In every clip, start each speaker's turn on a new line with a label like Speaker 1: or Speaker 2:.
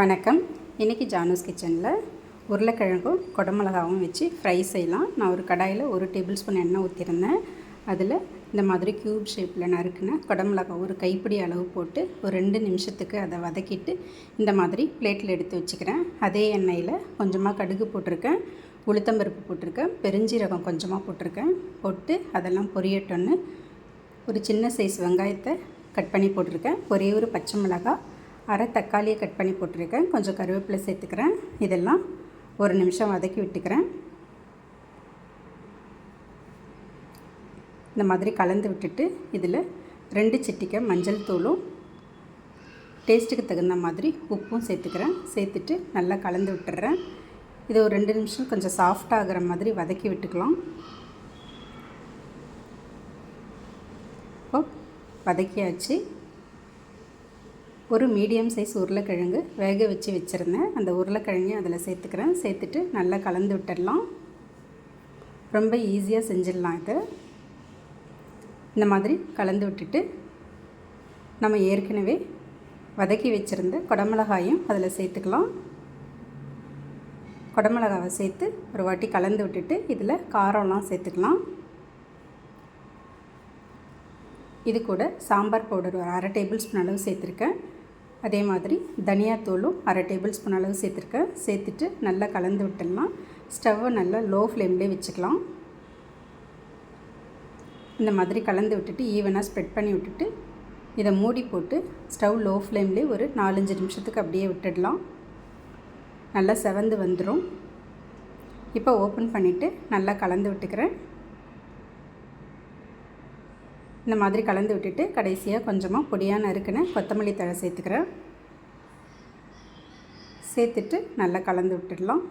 Speaker 1: வணக்கம். இன்றைக்கி ஜானூஸ் கிச்சனில் உருளைக்கிழங்கும் குடமிளகாவும் வச்சு ஃப்ரை செய்யலாம். நான் ஒரு கடாயில் ஒரு டேபிள் ஸ்பூன் எண்ணெய் ஊற்றிருந்தேன் அதில் இந்த மாதிரி க்யூப் ஷேப்பில் நறுக்குன குடமிளகா ஒரு கைப்பிடி அளவு போட்டு ஒரு ரெண்டு நிமிஷத்துக்கு அதை வதக்கிட்டு இந்த மாதிரி பிளேட்டில் எடுத்து வச்சுக்கிறேன். அதே எண்ணெயில் கொஞ்சமாக கடுகு போட்டிருக்கேன். உளுத்தம்பருப்பு போட்டிருக்கேன். பெருஞ்சீரகம் கொஞ்சமாக போட்டிருக்கேன். போட்டு அதெல்லாம் பொரியட்டோன்னு ஒரு சின்ன சைஸ் வெங்காயத்தை கட் பண்ணி போட்டிருக்கேன். ஒரே ஒரு பச்சை மிளகாய் அரை தக்காளியை கட் பண்ணி போட்டிருக்கேன். கொஞ்சம் கருவேப்பிலை சேர்த்துக்கிறேன். இதெல்லாம் ஒரு நிமிஷம் வதக்கி விட்டுக்கிறேன். இந்த மாதிரி கலந்து விட்டுட்டு இதில் ரெண்டு சிட்டிக்கை மஞ்சள் தூளும் டேஸ்ட்டுக்கு தகுந்த மாதிரி உப்பும் சேர்த்துக்கிறேன். சேர்த்துட்டு நல்லா கலந்து விட்டுறேன். இது ஒரு ரெண்டு நிமிஷம் கொஞ்சம் சாஃப்ட் ஆகிற மாதிரி வதக்கி விட்டுக்கலாம். இப்போ வதக்கியாச்சு. ஒரு மீடியம் சைஸ் உருளைக்கிழங்கு வேக வச்சு வச்சுருந்தேன். அந்த உருளைக்கிழங்கையும் அதில் சேர்த்துக்கிறேன். சேர்த்துட்டு நல்லா கலந்து விட்டுடலாம். ரொம்ப ஈஸியாக செஞ்சிடலாம் இது. இந்த மாதிரி கலந்து விட்டுட்டு நம்ம ஏற்கனவே வதக்கி வச்சுருந்த குடமிளகாயும் அதில் சேர்த்துக்கலாம். குடமிளகாவை சேர்த்து ஒரு வாட்டி கலந்து விட்டுட்டு இதில் காரம்லாம் சேர்த்துக்கலாம். இது கூட சாம்பார் பவுடர் ஒரு அரை டேபிள் ஸ்பூன் அளவு சேர்த்துருக்கேன். அதே மாதிரி தனியாத்தூளும் அரை டேபிள் ஸ்பூன் அளவு சேர்த்துருக்கேன் சேர்த்துட்டு நல்லா கலந்து விட்டுடலாம். ஸ்டவ்வை நல்லா லோ ஃப்ளேம்லேயே வச்சுக்கலாம். இந்த மாதிரி கலந்து விட்டுட்டு ஈவனாக ஸ்ப்ரெட் பண்ணி விட்டுட்டு இதை மூடி போட்டு ஸ்டவ் லோ ஃப்ளேம்லேயே ஒரு நாலஞ்சு நிமிஷத்துக்கு அப்படியே விட்டுடலாம். நல்லா செவந்து வந்துடும் இப்போ ஓப்பன் பண்ணிவிட்டு நல்லா கலந்து விட்டுக்கிறேன். இந்த மாதிரி கலந்து விட்டுட்டு கடைசியாக கொஞ்சமாக பொடியாக நறுக்கின கொத்தமல்லி தழை சேர்த்துக்கிறேன் சேர்த்துட்டு நல்லா கலந்து விட்டுடலாம்.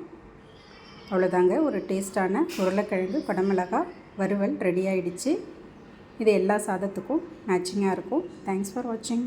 Speaker 1: அவ்வளோதாங்க ஒரு டேஸ்ட்டான உருளைக்கிழங்கு படமிளகா வறுவல் ரெடி ஆகிடுச்சு இது எல்லா சாதத்துக்கும் மேட்சிங்காக இருக்கும். தேங்க்ஸ் ஃபார் வாட்சிங்